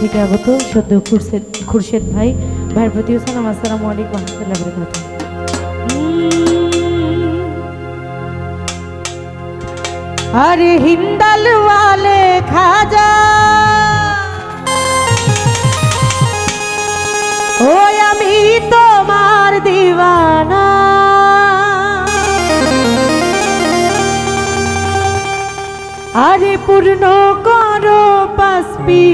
থেকে আগত সদ্য খুরশেদ খুরশেদ ভাই। ভাইয়ের প্রতি সালাম আসসালামু আলাইকুম রহমতুল্লাহ বরকাত আরে হিন্দাল ওয়ালে খাজা। ওই আমি তোমার দিওয়ানা। আরে পূর্ণ করো পাসপি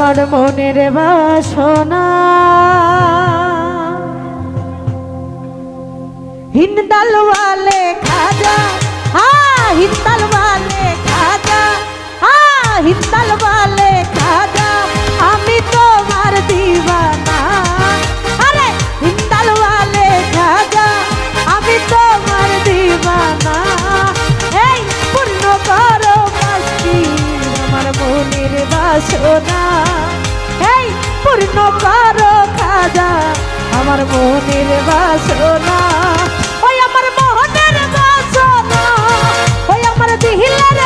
আমার মনের বাসনা। হিন্দাল ওয়ালে খাজা হা হিন্দাল ওয়ালে খাজা হা হিন্দাল ওয়ালে আমার মনের বাসনা। ওই আমার মোহনের বাসনা। ওই আমার দিহিলের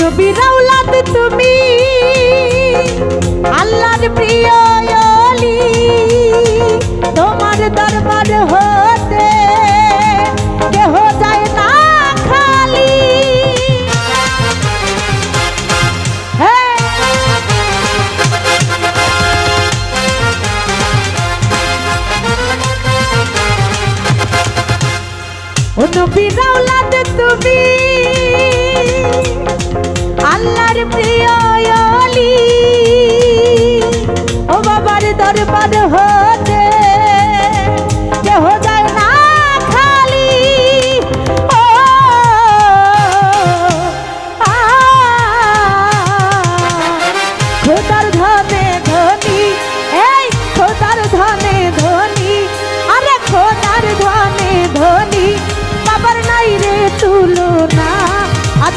নবীর আওলাদ তুমি। আল্লাহর প্রিয়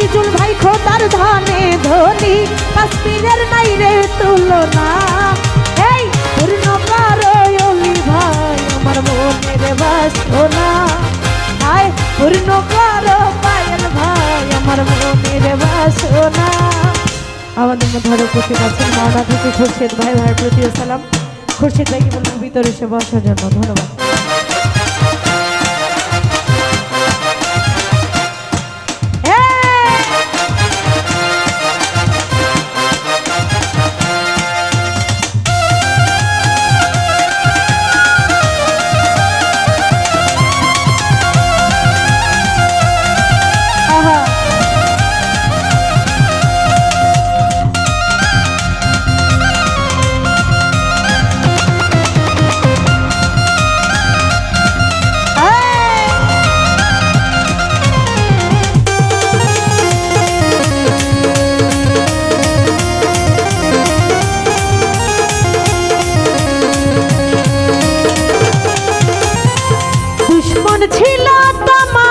আজিজুল ভাই খোদার ধনে ধনী, কাশ্মীরের নাই রে তুলনা। এই পূর্ণ অলি ভাই, আমার মনের বাসনা। আয় পূর্ণ করো পায়েল ভাই, আমার মনের বাসনা। আমাদের মধ্যে আরও উপস্থিত আছেন মাওনা থেকে খুরশেদ ভাই, ভাইয়ের প্রতি সালাম। খুরশেদ ভাইকে বলব ভিতরে এসে বসার জন্য। ধন্যবাদ। ছিল তোমারি।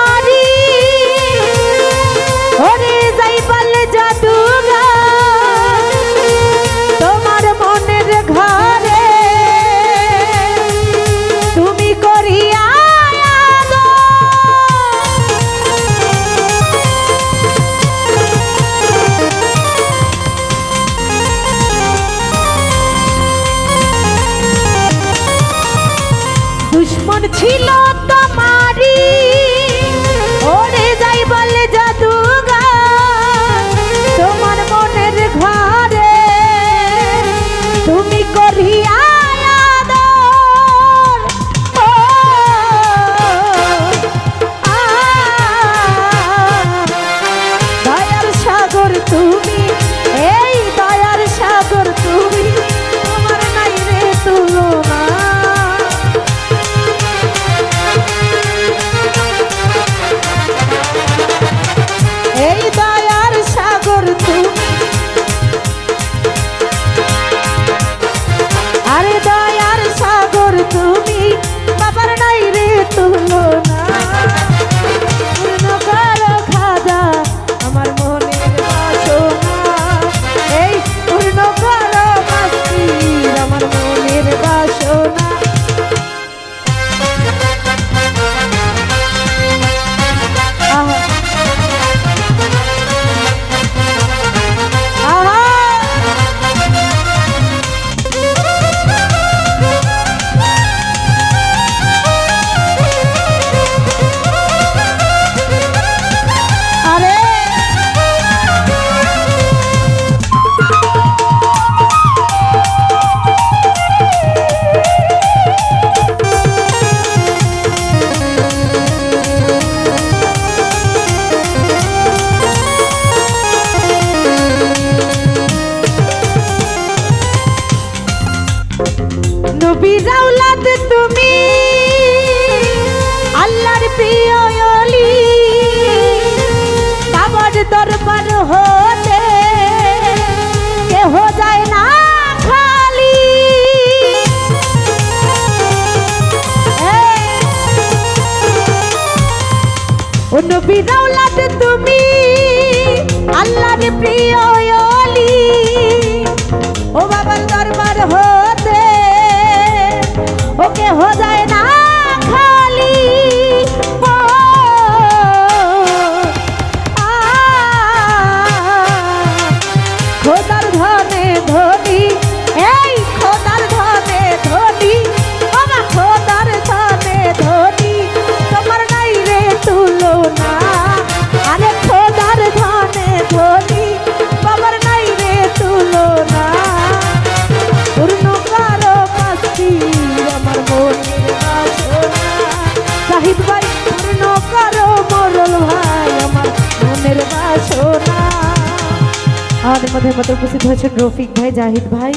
নবী রাউলাদ তুমি আল্লাহর প্রিয় অলি। ও বাবার দরবার হো আমাদের মধ্যে মতো উপস্থিত হয়েছেন রফিক ভাই, জাহিদ ভাই,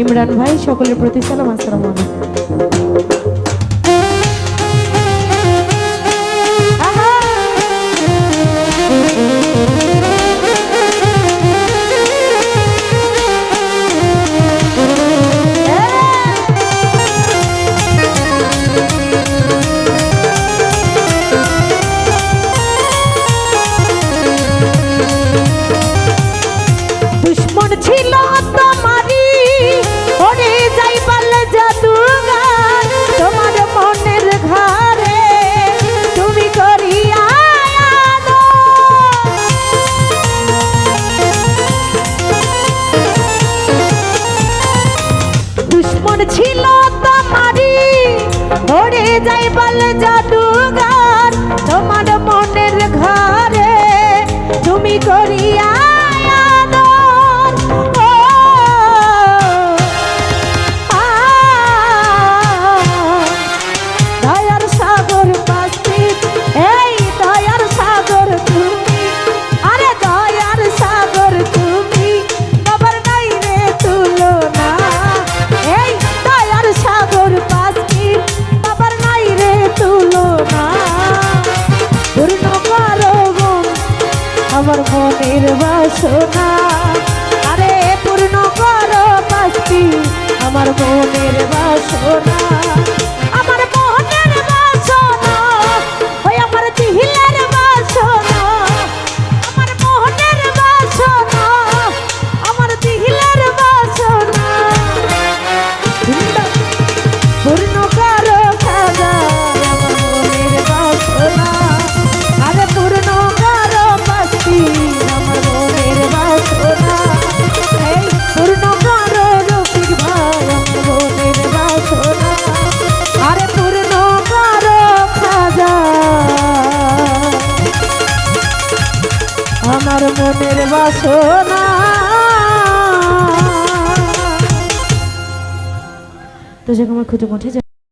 ইমরান ভাই, সকলের প্রতি সালাম, আসসালাম আলাইকুম। যাই বলে যাই পূর্ণ করো আমার মনের বাসনা। আরে পূর্ণ করো পাশি আমার মনের বাসনা। 제가 말그두 번 체제